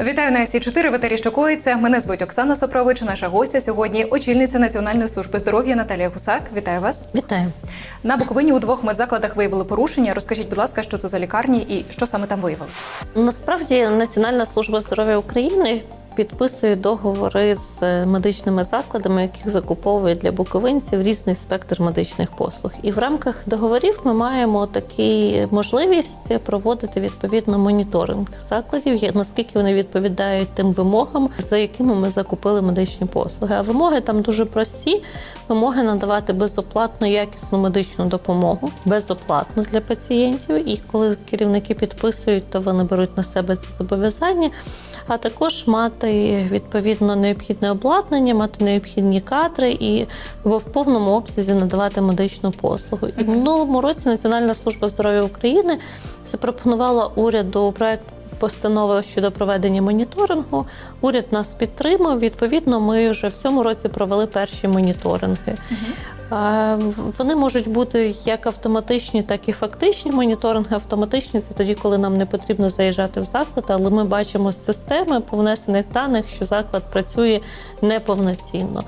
Вітаю на СІ 4 в етері «Що коїться». Мене звуть Оксана Сопрович. Наша гостя сьогодні очільниця Національної служби здоров'я Наталія Гусак. Вітаю вас. Вітаю. На Буковині у двох медзакладах виявили порушення. Розкажіть, будь ласка, що це за лікарні і що саме там виявили? Насправді Національна служба здоров'я України підписує договори з е, медичними закладами, яких закуповує для буковинців різний спектр медичних послуг. І в рамках договорів ми маємо таку можливість проводити відповідно моніторинг закладів, наскільки вони відповідають тим вимогам, за якими ми закупили медичні послуги. А вимоги там дуже прості. Вимоги надавати безоплатну якісну медичну допомогу безоплатно для пацієнтів. І коли керівники підписують, то вони беруть на себе це зобов'язання. А також мати відповідно необхідне обладнання, мати необхідні кадри і в повному обсязі надавати медичну послугу. І в минулому році Національна служба здоров'я України запропонувала уряду проект. Постанова щодо проведення моніторингу. Уряд нас підтримав. Відповідно, ми вже в цьому році провели перші моніторинги. Е, Вони можуть бути як автоматичні, так і фактичні. Моніторинги автоматичні це тоді, коли нам не потрібно заїжджати в заклад, але ми бачимо системи по внесених даних, що заклад працює неповноцінно,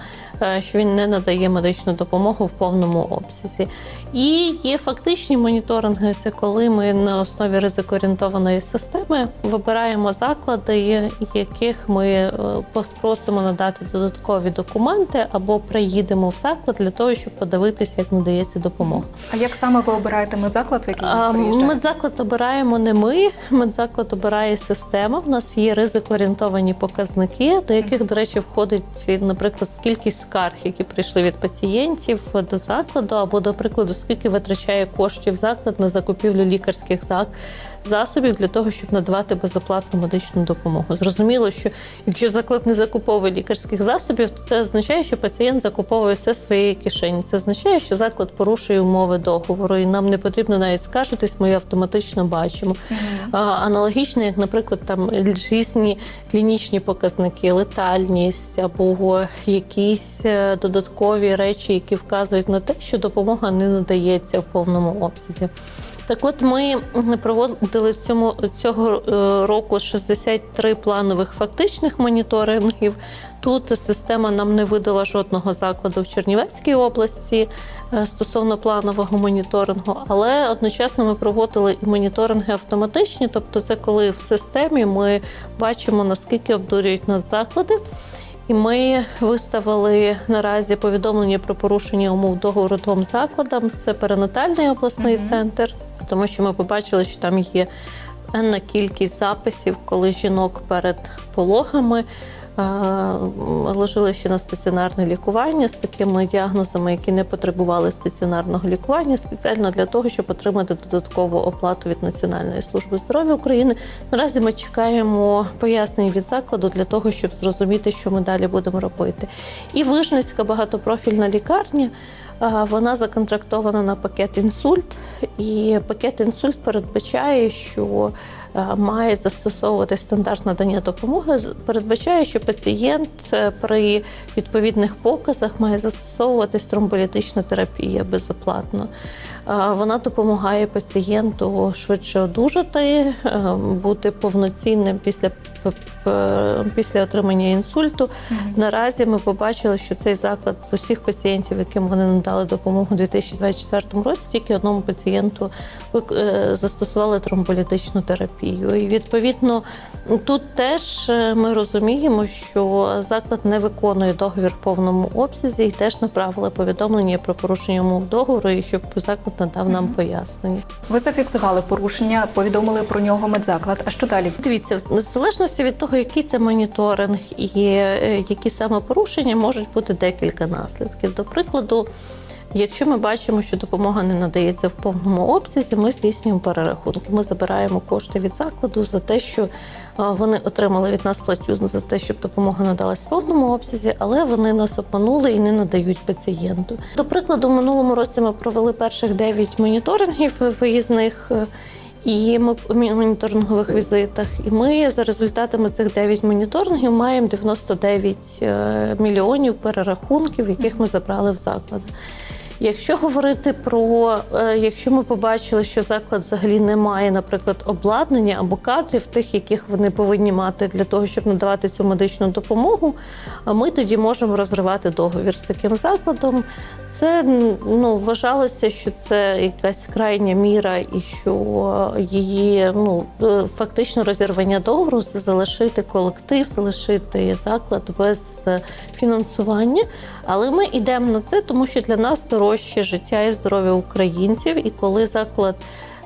що він не надає медичну допомогу в повному обсязі. І є фактичні моніторинги. Це коли ми на основі ризикоорієнтованої системи вибираємо заклади, яких ми е, попросимо надати додаткові документи або приїдемо в заклад для того, щоб подивитися, як надається допомога. А як саме ви обираєте медзаклад, в який ви приїжджаєте? Медзаклад обираємо не ми. Медзаклад обирає система. У нас є ризикоорієнтовані показники, до яких, до речі, входить, наприклад, кількість скарг, які прийшли від пацієнтів до закладу, або, до прикладу, скільки витрачає коштів заклад на закупівлю лікарських засобів для того, щоб надавати безоплатну медичну допомогу. Зрозуміло, що якщо заклад не закуповує лікарських засобів, то це означає, що пацієнт закуповує все своєї кишені. Це означає, що заклад порушує умови договору, і нам не потрібно навіть скаржитись, ми автоматично бачимо. А, Аналогічно, як, наприклад, там різні клінічні показники, летальність або якісь е, додаткові речі, які вказують на те, що допомога не надається в повному обсязі. Так от ми проводили в цьому цього е, року 63 планових фактичних моніторингів. Тут система нам не видала жодного закладу в Чернівецькій області е, стосовно планового моніторингу, але одночасно ми проводили і моніторинги автоматичні, тобто це коли в системі ми бачимо наскільки обдурюють нас заклади. І ми виставили наразі повідомлення про порушення умов договору двом закладам. Це перинатальний обласний угу. центр, тому що ми побачили, що там є енна кількість записів, коли жінок перед пологами е, лежали ще на стаціонарне лікування з такими діагнозами, які не потребували стаціонарного лікування, спеціально для того, щоб отримати додаткову оплату від Національної служби здоров'я України. Наразі ми чекаємо пояснень від закладу для того, щоб зрозуміти, що ми далі будемо робити. І Вижницька багатопрофільна лікарня. Вона законтрактована на пакет інсульт, і пакет інсульт передбачає, що е, має застосовувати стандарт надання допомоги. Передбачає, що пацієнт е, при відповідних показах має застосовуватись тромболітична терапія безоплатно. Вона допомагає пацієнту швидше одужати, е, бути повноцінним після після отримання інсульту. Наразі ми побачили, що цей заклад з усіх пацієнтів, яким вони надали допомогу у 2024 році, тільки одному пацієнту е, застосували тромболітичну терапію. І відповідно тут теж е, ми розуміємо, що заклад не виконує договір в повному обсязі і теж направили повідомлення про порушення умов договору, і щоб заклад надав нам пояснення. Ви зафіксували порушення, повідомили про нього медзаклад. А що далі? Дивіться, в залежності від того, який це моніторинг і е, які саме порушення, можуть бути декілька наслідків. До прикладу, якщо ми бачимо, що допомога не надається в повному обсязі, ми здійснюємо перерахунки. Ми забираємо кошти від закладу за те, що вони отримали від нас платю за те, щоб допомога надалась в повному обсязі, але вони нас обманули і не надають пацієнту. До прикладу, минулому році ми провели перших 9 моніторингів виїзних. е, і ми в моніторингових візитах. І ми за результатами цих 9 моніторингів маємо 99 е, мільйонів перерахунків, яких ми забрали в заклади. Якщо говорити про е, якщо ми побачили, що заклад взагалі не має, наприклад, обладнання або кадрів, тих, яких вони повинні мати для того, щоб надавати цю медичну допомогу, ми тоді можемо розривати договір з таким закладом. Це ну вважалося, що це якась крайня міра, і що її ну е, фактично розірвання договору це залишити колектив, залишити заклад без е, фінансування. Але ми йдемо на це, тому що для нас дорожче життя і здоров'я українців. І коли заклад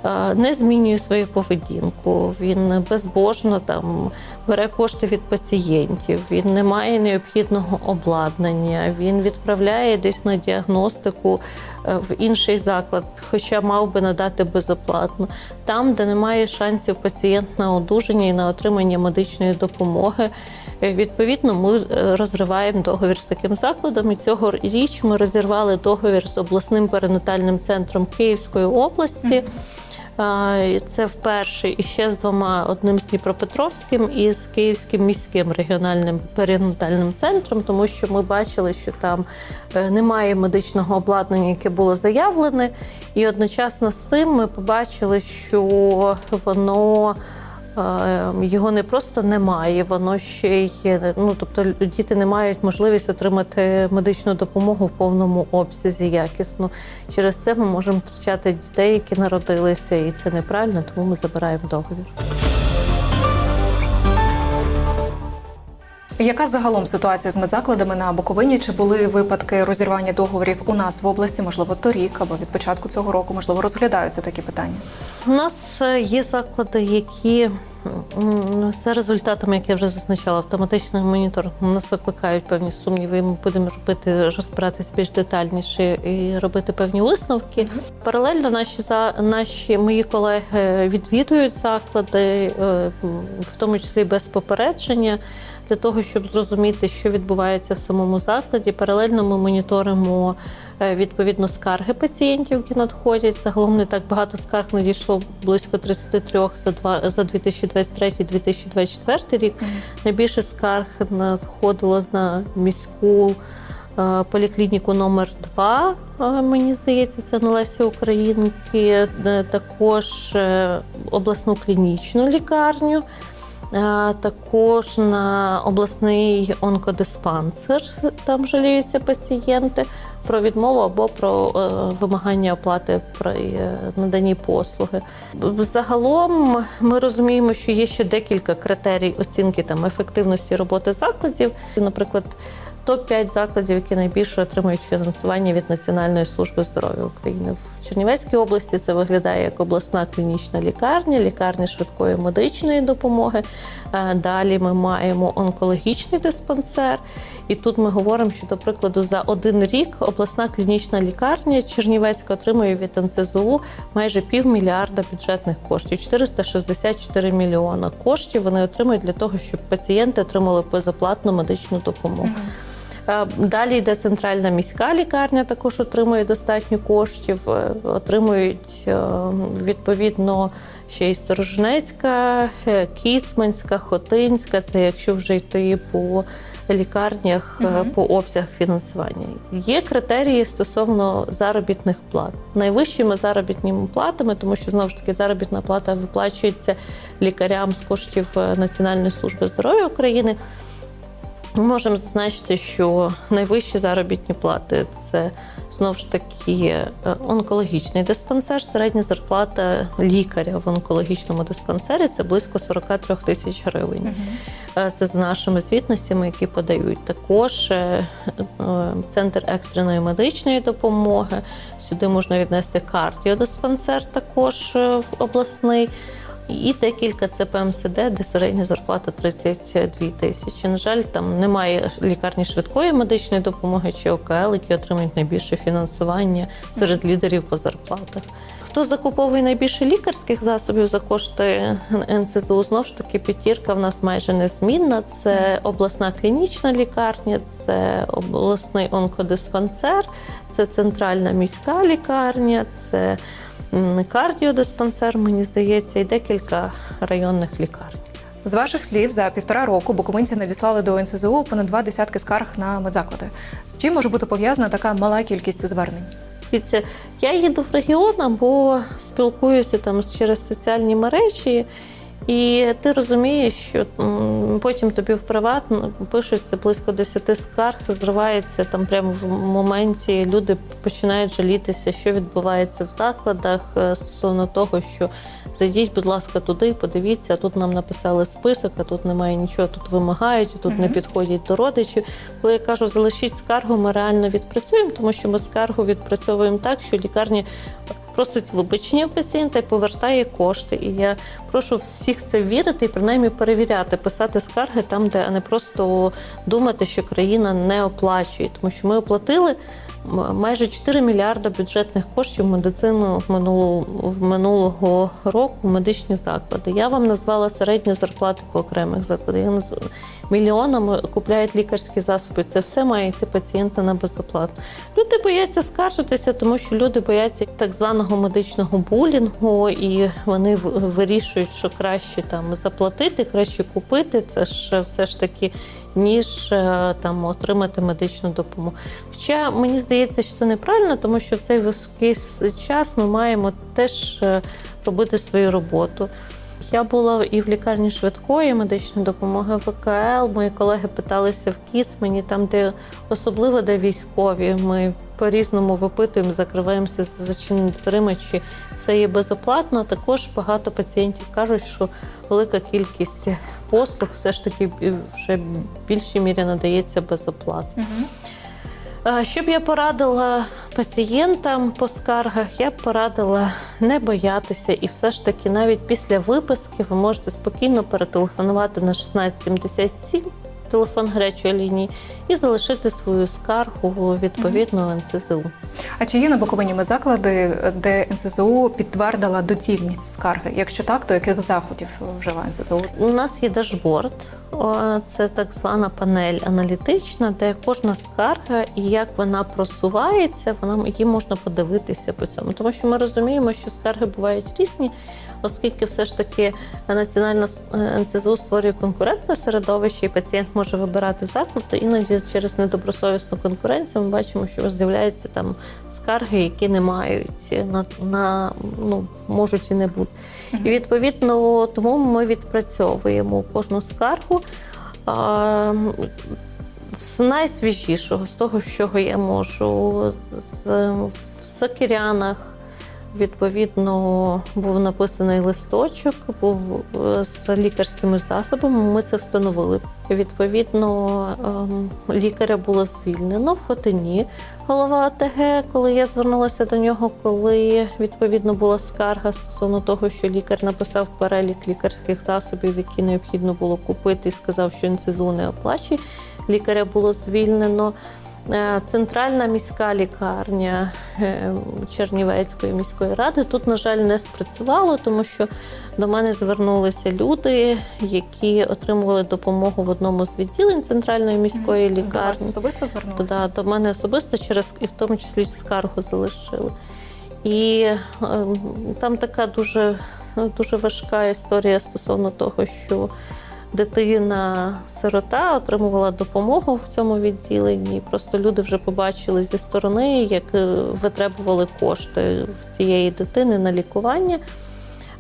е, не змінює свою поведінку, він безбожно там бере кошти від пацієнтів, він не має необхідного обладнання, він відправляє десь на діагностику е, в інший заклад, хоча мав би надати безоплатно. Там, де немає шансів пацієнт на одужання і на отримання медичної допомоги. Е, Відповідно, ми е, розриваємо договір з таким закладом. І цього річ ми розірвали договір з обласним перинатальним центром Київської області. Це вперше і ще з двома: одним з Дніпропетровським і з Київським міським регіональним перинатальним центром, тому що ми бачили, що там е, немає медичного обладнання, яке було заявлене. І одночасно з цим ми побачили, що воно. Е, Його не просто немає, воно ще й ну тобто діти не мають можливість отримати медичну допомогу в повному обсязі якісно. Через це ми можемо втрачати дітей, які народилися, і це неправильно, тому ми забираємо договір. Яка загалом ситуація з медзакладами на Буковині? Чи були випадки розірвання договорів у нас в області, можливо, торік або від початку цього року, можливо, розглядаються такі питання? У нас е, є заклади, які за результатами, як я вже зазначала, автоматичного моніторингу нас викликають певні сумніви. Ми будемо робити розбиратись більш детальніше і робити певні висновки. Паралельно наші за наші мої колеги відвідують заклади, е, в тому числі без попередження. Для того щоб зрозуміти, що відбувається в самому закладі, паралельно ми моніторимо е, відповідно скарги пацієнтів, які надходять. Загалом не так багато скарг надійшло близько 33 за два за 2023-2024 рік. Найбільше скарг надходило на міську е, поліклініку номер 2 е, Мені здається, це на Лесі Українки, е, також е, обласну клінічну лікарню. Також на обласний онкодиспансер там жаліються пацієнти про відмову або про е, вимагання оплати при е, наданні послуги. Загалом ми розуміємо, що є ще декілька критерій оцінки там ефективності роботи закладів. Наприклад, топ-5 закладів, які найбільше отримують фінансування від Національної служби здоров'я України. В Чернівецькій області це виглядає як обласна клінічна лікарня, лікарня швидкої медичної допомоги. Е, Далі ми маємо онкологічний диспансер. І тут ми говоримо, що, до прикладу, за один рік обласна клінічна лікарня Чернівецька отримує від НЦЗУ майже півмільярда бюджетних коштів 464 мільйона коштів. Вони отримують для того, щоб пацієнти отримали безоплатну медичну допомогу. Е, Далі йде центральна міська лікарня, також отримує достатньо коштів. Е, Отримують е, відповідно ще й Сторожнецька, Кіцманська, Хотинська. Це якщо вже йти по лікарнях е, по обсягах фінансування. Є критерії стосовно заробітних плат. Найвищими заробітними платами, тому що знову ж таки заробітна плата виплачується лікарям з коштів Національної служби здоров'я України. Ми можемо зазначити, що найвищі заробітні плати це знову ж таки е, онкологічний диспансер. Середня зарплата лікаря в онкологічному диспансері це близько 43 тисяч гривень. Е, Це за нашими звітностями, які подають. Також е, центр екстреної медичної допомоги. Сюди можна віднести кардіодиспансер, також в обласний. І декілька ЦПМСД, де середня зарплата 32 тисячі. На жаль, там немає лікарні швидкої медичної допомоги чи ОКЛ, які отримують найбільше фінансування серед лідерів по зарплатах. Хто закуповує найбільше лікарських засобів за кошти НСЗУ? Знов ж таки, п'ятірка в нас майже незмінна. Це обласна клінічна лікарня, це обласний онкодиспансер, це центральна міська лікарня, це кардіодиспансер, мені здається, і декілька районних лікарень. З ваших слів, за півтора року букуминці надіслали до НСЗУ понад два десятки скарг на медзаклади. З чим може бути пов'язана така мала кількість звернень? Я їду в регіон або спілкуюся там через соціальні мережі, і ти розумієш, що потім тобі в приват пишуться близько 10 скарг, зривається там прямо в моменті. Люди починають жалітися, що відбувається в закладах е, стосовно того, що зайдіть, будь ласка, туди, подивіться. а Тут нам написали список, а тут немає нічого, тут вимагають, а тут не підходять до родичів. Коли я кажу, залишіть скаргу, ми реально відпрацюємо, тому що ми скаргу відпрацьовуємо так, що лікарні просить вибачення в пацієнта і повертає кошти. І я прошу всіх це вірити і принаймні перевіряти, писати скарги там, де а не просто думати, що країна не оплачує, тому що ми оплатили. Майже 4 мільярда бюджетних коштів медицину в минулого, в минулого року медичні заклади. Я вам назвала середні зарплати по окремих закладах. Мільйонами купляють лікарські засоби. Це все має йти пацієнти на безоплатно. Люди бояться скаржитися, тому що люди бояться так званого медичного булінгу, і вони вирішують, що краще там заплатити, краще купити. Це ж все ж таки, ніж е, там отримати медичну допомогу. Хоча мені здається, що це неправильно, тому що в цей важкий час ми маємо теж е, робити свою роботу. Я була і в лікарні швидкої медичної допомоги ВКЛ. Мої колеги питалися в Кіцмені, там, де особливо де військові. Ми по-різному випитуємо, закриваємося за зачинені дверима, чи все є безоплатно. Також багато пацієнтів кажуть, що велика кількість послуг все ж таки вже в більшій мірі надається безоплатно. Мгм. Що б я порадила пацієнтам по скаргах, я б порадила не боятися, і все ж таки, навіть після виписки ви можете спокійно перетелефонувати на 1677, телефон гарячої лінії, і залишити свою скаргу відповідно в НСЗУ. А чи є на Буковині медзаклади, де НСЗУ підтвердила доцільність скарги? Якщо так, то яких заходів вживає НСЗУ? У нас є дашборд, це так звана панель аналітична, де кожна скарга і як вона просувається, вона її можна подивитися по цьому. Тому що ми розуміємо, що скарги бувають різні, оскільки все ж таки національна е, НСЗУ створює конкурентне середовище, і пацієнт може вибирати заклад, то іноді через недобросовісну конкуренцію ми бачимо, що з'являються там скарги, які не мають на, на ну можуть і не бути. І відповідно тому ми відпрацьовуємо кожну скаргу. А, з найсвіжішого, з того, з чого я можу, з, в Сокирянах, відповідно, був написаний листочок, був е, з лікарськими засобами. Ми це встановили. Відповідно, ем, лікаря було звільнено в Хотині. Голова ОТГ, коли я звернулася до нього, коли відповідно була скарга стосовно того, що лікар написав перелік лікарських засобів, які необхідно було купити, і сказав, що НСЗУ не оплачує. Лікаря було звільнено. Е, Центральна міська лікарня е, Чернівецької міської ради тут, на жаль, не спрацювало, тому що до мене звернулися люди, які отримували допомогу в одному з відділень центральної міської До вас лікарні. особисто звернулися? да, до мене особисто через і в тому числі скаргу залишили. І е, там така дуже, дуже важка історія стосовно того, що дитина сирота отримувала допомогу в цьому відділенні. Просто люди вже побачили зі сторони, як е, витребували кошти в цієї дитини на лікування.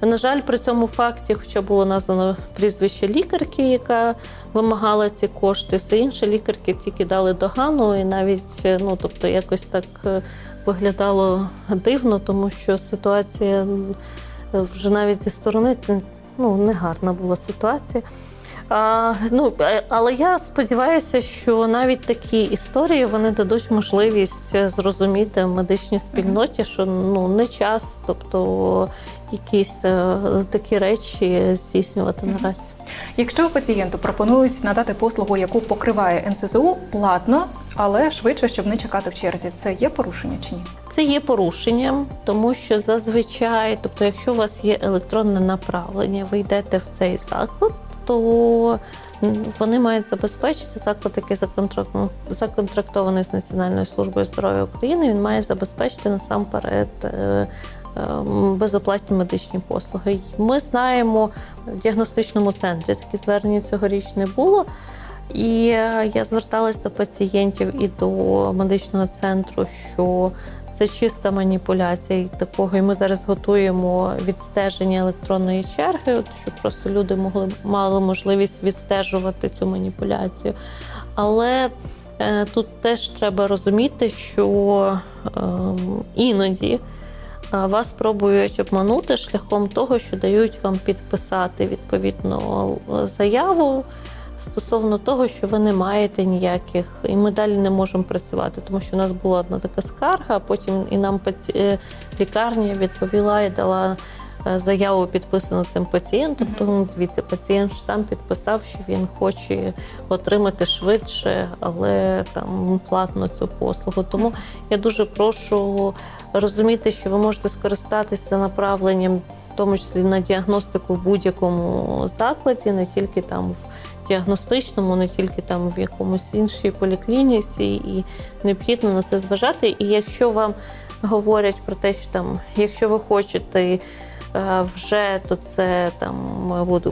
На жаль, при цьому факті, хоча було названо прізвище лікарки, яка вимагала ці кошти, все інше лікарки тільки дали догану, і навіть е, ну, тобто, якось так е, виглядало дивно, тому що ситуація вже навіть зі сторони ну, негарна була ситуація. А, ну, е, але я сподіваюся, що навіть такі історії вони дадуть можливість е, зрозуміти медичній спільноті, що ну не час, тобто якісь е, такі речі здійснювати наразі. Якщо пацієнту пропонують надати послугу, яку покриває НСЗУ, платно, але швидше, щоб не чекати в черзі, це є порушення чи ні? Це є порушенням, тому що зазвичай, тобто, якщо у вас є електронне направлення, ви йдете в цей заклад, то вони мають забезпечити заклад, який законтрак- законтрактований з Національною службою здоров'я України. Він має забезпечити насамперед. е, е, Безоплатні медичні послуги. Ми знаємо в діагностичному центрі такі звернення цьогоріч не було. І е, я зверталась до пацієнтів і до медичного центру, що це чиста маніпуляція і такого. І ми зараз готуємо відстеження електронної черги, от, щоб просто люди могли мали можливість відстежувати цю маніпуляцію. Але е, тут теж треба розуміти, що е, іноді е, вас пробують обманути шляхом того, що дають вам підписати відповідно заяву стосовно того, що ви не маєте ніяких, і ми далі не можемо працювати, тому що у нас була одна така скарга, а потім і нам паці... е, лікарня відповіла і дала. е, Заяву підписану цим пацієнтом, тому дивіться, пацієнт сам підписав, що він хоче отримати швидше, але там платно цю послугу. Тому я дуже прошу розуміти, що ви можете скористатися направленням, в тому числі на діагностику в будь-якому закладі, не тільки там в діагностичному, не тільки там в якомусь іншій поліклініці, і необхідно на це зважати. І якщо вам говорять про те, що там, якщо ви хочете е, вже, то це там буде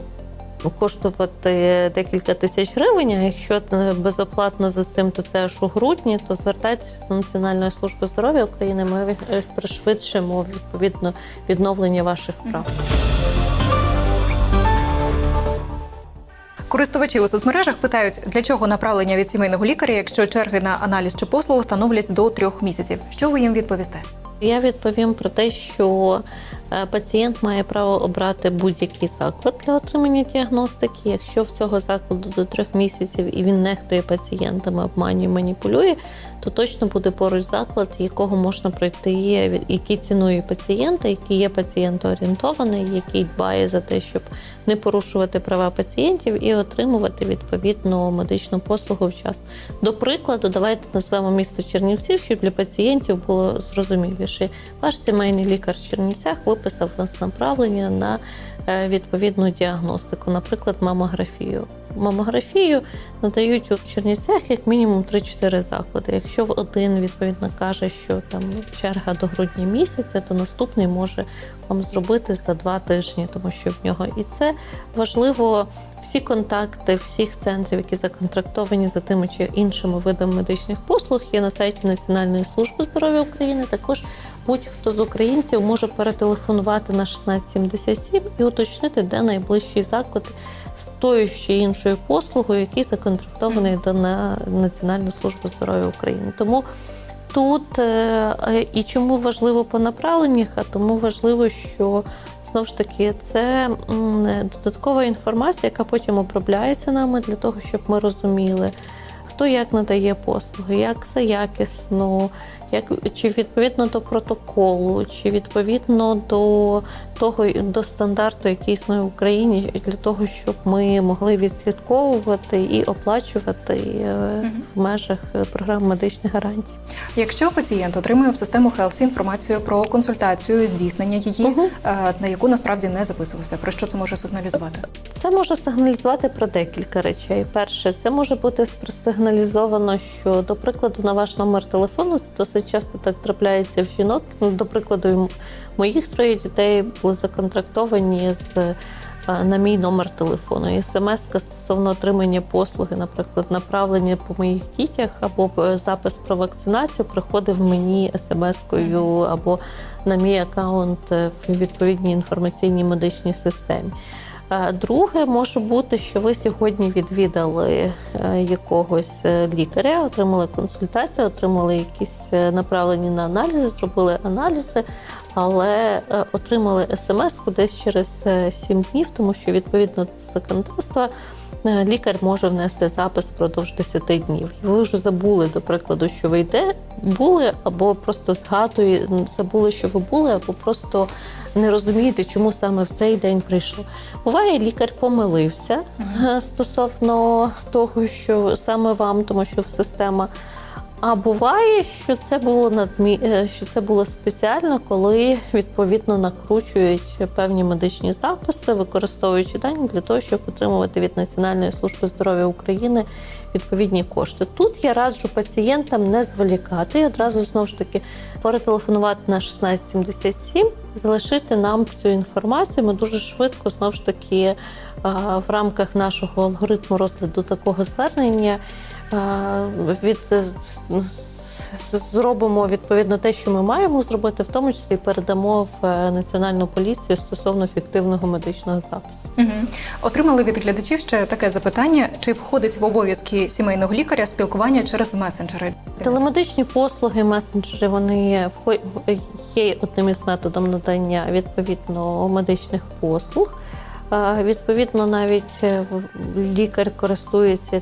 коштувати декілька тисяч гривень. А якщо безоплатно за цим, то це аж у грудні, то звертайтеся до Національної служби здоров'я України. Ми е, пришвидшимо відповідно відновлення ваших прав. Користувачі у соцмережах питають, для чого направлення від сімейного лікаря, якщо черги на аналіз чи послугу становлять до трьох місяців. Що ви їм відповісте? Я відповім про те, що е, пацієнт має право обрати будь-який заклад для отримання діагностики. Якщо в цього закладу до трьох місяців і він нехтує пацієнтами, обманює, маніпулює, то точно буде поруч заклад, якого можна пройти, який цінує пацієнта, який є пацієнтоорієнтований, який дбає за те, щоб не порушувати права пацієнтів і отримувати відповідну медичну послугу вчасно. До прикладу, давайте назвемо місто Чернівців, щоб для пацієнтів було зрозуміліше. Ваш сімейний лікар в Чернівцях виписав вас направлення на е, відповідну діагностику, наприклад, мамографію. Мамографію надають у Чернівцях як мінімум 3-4 заклади. Якщо один відповідно каже, що там черга до грудня місяця, то наступний може вам зробити за два тижні, тому що в нього і це важливо. Всі контакти всіх центрів, які законтрактовані за тими чи іншими видами медичних послуг, є на сайті Національної служби здоров'я України. Також будь-хто з українців може перетелефонувати на 1677 і уточнити, де найближчий заклад з тою чи іншою послугою, який законтрактований до на Національну службу здоров'я України. Тому тут е, і чому важливо по направленнях, а тому важливо, що знову ж таки це додаткова інформація, яка потім обробляється нами для того, щоб ми розуміли. Хто як надає послуги, як все якісно, як чи відповідно до протоколу, чи відповідно до того до стандарту, який існує в Україні, для того, щоб ми могли відслідковувати і оплачувати е, в межах програм медичних гарантій. Якщо пацієнт отримує в систему Health інформацію про консультацію, здійснення її, е, на яку насправді не записувався, про що це може сигналізувати? Це може сигналізувати про декілька речей. Перше, це може бути сигналізовано, що, до прикладу, на ваш номер телефону це часто так трапляється в жінок. Ну, До прикладу, моїх троє дітей були законтрактовані з. е, На мій номер телефону. І смс стосовно отримання послуги, наприклад, направлення по моїх дітях або е, запис про вакцинацію приходив мені смс-кою або на мій аккаунт е, в відповідній інформаційній медичній системі. Е, Друге може бути, що ви сьогодні відвідали е, якогось е, лікаря, отримали консультацію, отримали якісь направлені на аналізи, зробили аналізи, але отримали смс десь через 7 днів, тому що відповідно до законодавства лікар може внести запис впродовж 10 днів. Ви вже забули, до прикладу, що ви йде, були, або просто згадує, забули, що ви були, або просто не розумієте, чому саме в цей день прийшов. Буває, лікар помилився е, стосовно того, що саме вам, тому що в система. А буває, що це було надмі... е, що це було спеціально, коли відповідно накручують певні медичні записи, використовуючи дані для того, щоб отримувати від Національної служби здоров'я України відповідні кошти. Тут я раджу пацієнтам не зволікати і одразу знову ж таки перетелефонувати на 1677, залишити нам цю інформацію. Ми дуже швидко знову ж таки в рамках нашого алгоритму розгляду такого звернення. Е, Від зробимо відповідно те, що ми маємо зробити, в тому числі передамо в е, національну поліцію стосовно фіктивного медичного запису. Угу. Отримали від глядачів ще таке запитання: чи входить в обов'язки сімейного лікаря спілкування через месенджери? Телемедичні послуги, месенджери вони є одним із методом надання відповідно медичних послуг. Відповідно, навіть е, лікар користується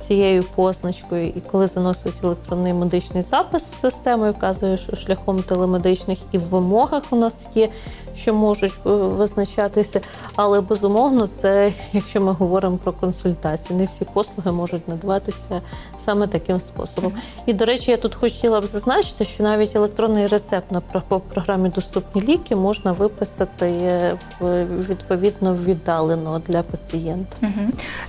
цією позначкою, і коли заносить електронний медичний запис в систему, і вказує, що шляхом телемедичних і в вимогах у нас є, що можуть е, визначатися. Але безумовно, це якщо ми говоримо про консультацію, не всі послуги можуть надаватися саме таким способом. І до речі, я тут хотіла б зазначити, що навіть електронний рецепт на про- програмі Доступні ліки можна виписати е, в відповідно віддалено для пацієнта.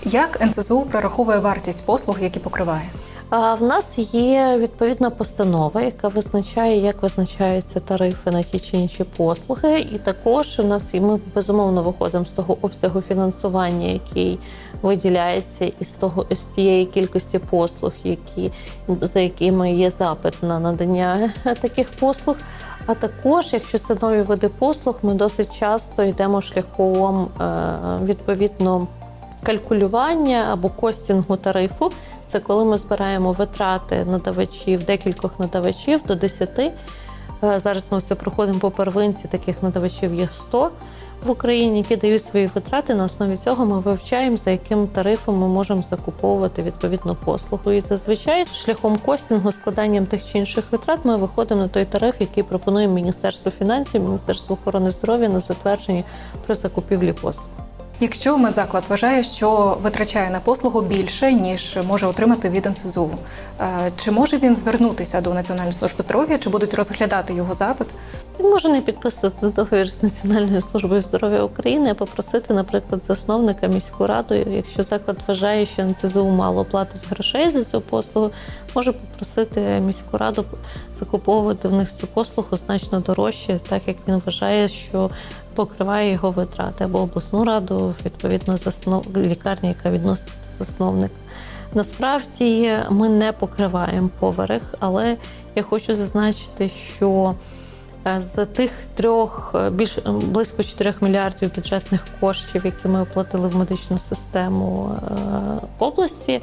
Як НСЗУ прораховує вартість послуг, які покриває? В нас є відповідна постанова, яка визначає, як визначаються тарифи на ті чи інші послуги. І також в нас і ми безумовно виходимо з того обсягу фінансування, який виділяється, і з того з тієї кількості послуг, які за якими є запит на надання таких послуг. А також, якщо це нові види послуг, ми досить часто йдемо шляхом е, відповідно калькулювання або костінгу тарифу. Це коли ми збираємо витрати надавачів, декількох надавачів до 10. Е, Зараз ми це проходимо по первинці, таких надавачів є 100 в Україні, які дають свої витрати. На основі цього ми вивчаємо, за яким тарифом ми можемо закуповувати відповідну послугу. І зазвичай шляхом костінгу, складанням тих чи інших витрат, ми виходимо на той тариф, який пропонує Міністерство фінансів, Міністерство охорони здоров'я на затвердженні при закупівлі послуг. Якщо медзаклад вважає, що витрачає на послугу більше, ніж може отримати від НСЗУ, е, чи може він звернутися до Національної служби здоров'я, чи будуть розглядати його запит? Він може не підписувати договір з Національною службою здоров'я України, а попросити, наприклад, засновника міську раду, якщо заклад вважає, що НЦЗУ мало платить грошей за цю послугу, може попросити міську раду закуповувати в них цю послугу значно дорожче, так як він вважає, що покриває його витрати, або обласну раду, відповідно, заснов... лікарня, яка відносить до засновника. Насправді ми не покриваємо поверх, але я хочу зазначити, що е, з тих трьох е, більш близько 4 мільярдів бюджетних коштів, які ми оплатили в медичну систему е, області.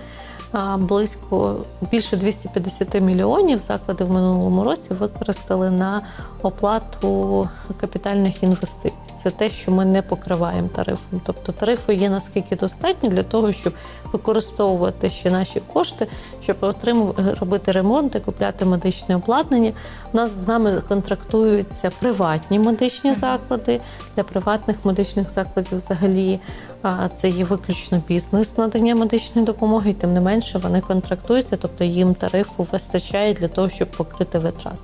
Близько більше 250 мільйонів заклади в минулому році використали на оплату капітальних інвестицій. Це те, що ми не покриваємо тарифом. Тобто тарифи є наскільки достатні для того, щоб використовувати ще наші кошти, щоб отримувати робити ремонти, купляти медичне обладнання. У нас з нами контрактуються приватні медичні заклади. Для приватних медичних закладів взагалі це є виключно бізнес надання медичної допомоги, і тим не менше вони контрактуються, тобто їм тарифу вистачає для того, щоб покрити витрати.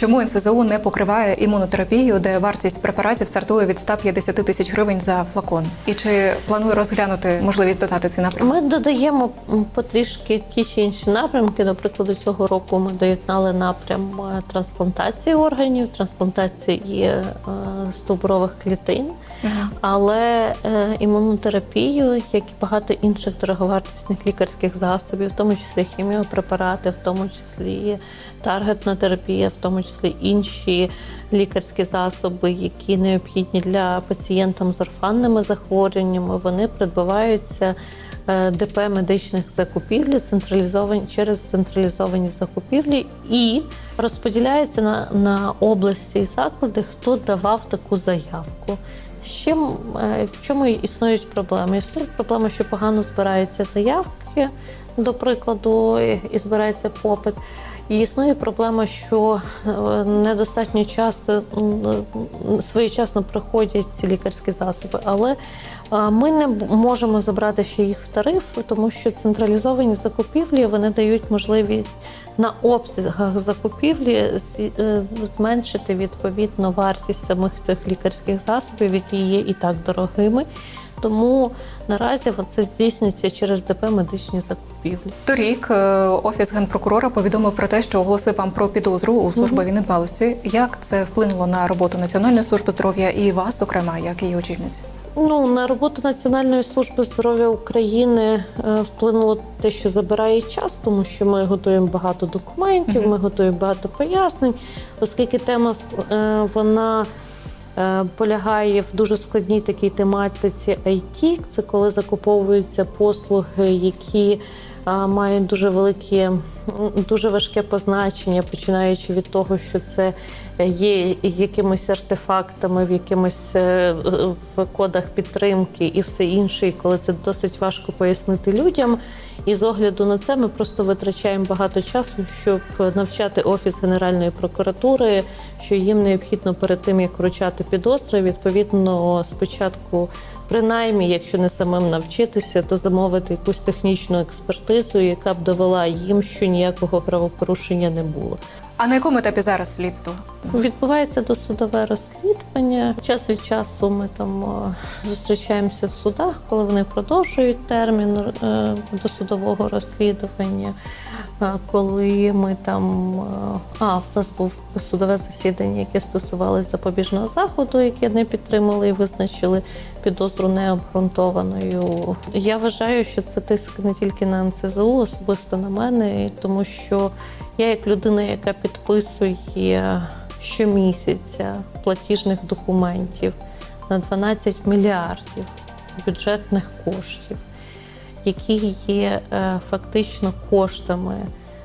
Чому НСЗУ не покриває імунотерапію, де вартість препаратів стартує від 150 тисяч гривень за флакон? І чи планує розглянути можливість додати ці напрямки? Ми додаємо потрішки ті чи інші напрямки. До цього року ми доєднали напрям е, трансплантації органів, трансплантації е, стовбурових клітин. Але е, імунотерапію, як і багато інших дороговартісних лікарських засобів, в тому числі хіміопрепарати, в тому числі таргетна терапія, в тому числі інші лікарські засоби, які необхідні для пацієнтам з орфанними захворюваннями, вони придбаваються. е, ДП медичних закупівлі централізовані через централізовані закупівлі і розподіляються на, на області і заклади, хто давав таку заявку. Чим е, в чому існують проблеми? Існують проблеми, що погано збираються заявки, до прикладу, і збирається попит. І існує проблема, що е, недостатньо часто своєчасно приходять ці лікарські засоби, але е, ми не можемо забрати ще їх в тариф, тому що централізовані закупівлі вони дають можливість на обсягах закупівлі е, зменшити відповідно вартість самих цих лікарських засобів, які є і так дорогими. Тому наразі це здійснюється через ДП медичні закупівлі. Торік е, офіс генпрокурора повідомив про те, що оголосив вам про підозру у службовій недбалості. Як це вплинуло на роботу Національної служби здоров'я і вас, зокрема, як її очільниці? Ну, на роботу Національної служби здоров'я України е, вплинуло те, що забирає час, тому що ми готуємо багато документів, ми готуємо багато пояснень, оскільки тема е, вона е, полягає в дуже складній такій тематиці IT, це коли закуповуються послуги, які мають дуже великі, дуже важке позначення, починаючи від того, що це є якимись артефактами, в якимось е, в кодах підтримки і все інше, і коли це досить важко пояснити людям. І з огляду на це ми просто витрачаємо багато часу, щоб навчати офіс Генеральної прокуратури, що їм необхідно перед тим як вручати підозри, відповідно спочатку. Принаймні, якщо не самим навчитися, то замовити якусь технічну експертизу, яка б довела їм, що ніякого правопорушення не було. А на якому етапі зараз слідство? Відбувається досудове розслідування. Час від часу ми там е, зустрічаємося в судах, коли вони продовжують термін е, досудового розслідування. Е, Коли ми там а в нас був судове засідання, яке стосувалося запобіжного заходу, яке не підтримали і визначили підозру необґрунтованою. Я вважаю, що це тиск не тільки на НСЗУ, особисто на мене, тому що я як людина, яка підписує щомісяця платіжних документів на 12 мільярдів бюджетних коштів, які є е, фактично коштами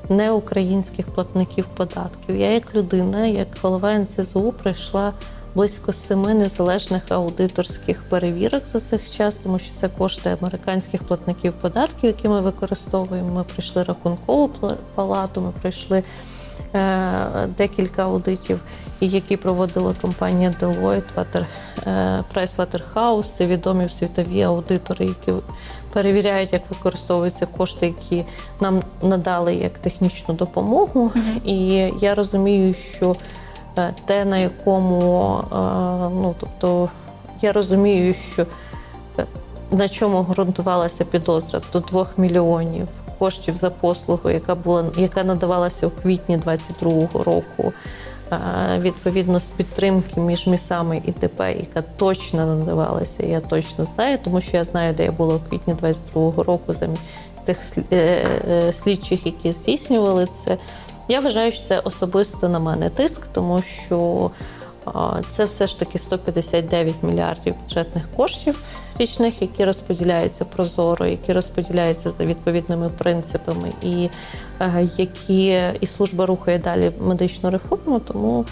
неукраїнських платників податків. Я як людина, як голова НСЗУ, пройшла близько семи незалежних аудиторських перевірок за цих час, тому що це кошти американських платників податків, які ми використовуємо. Ми пройшли рахункову палату, ми пройшли е, декілька аудитів, які проводила компанія Deloitte, Water, е, Pricewaterhouse, це відомі світові аудитори, які перевіряють, як використовуються кошти, які нам надали як технічну допомогу. І я розумію, що те, на якому, е, ну тобто, я розумію, що е, на чому ґрунтувалася підозра до 2 мільйонів коштів за послугу, яка була яка надавалася у квітні 22-го року. е, Відповідно з підтримки між місами і ТП, яка точно надавалася, я точно знаю, тому що я знаю, де я була у квітні 22-го року замість тих слі- е, е, слідчих, які здійснювали це. Я вважаю, що це особисто на мене тиск, тому що це все ж таки 159 мільярдів бюджетних коштів річних, які розподіляються прозоро, які розподіляються за відповідними принципами, і е, які і служба рухає далі медичну реформу. Тому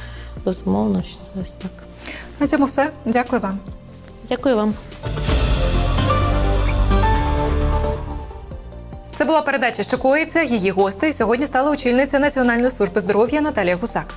безумовно, що це ось так. На цьому все. Дякую вам. Дякую вам. Це була передача, що. Її гостею сьогодні стала очільниця Національної служби здоров'я Наталія Гусак.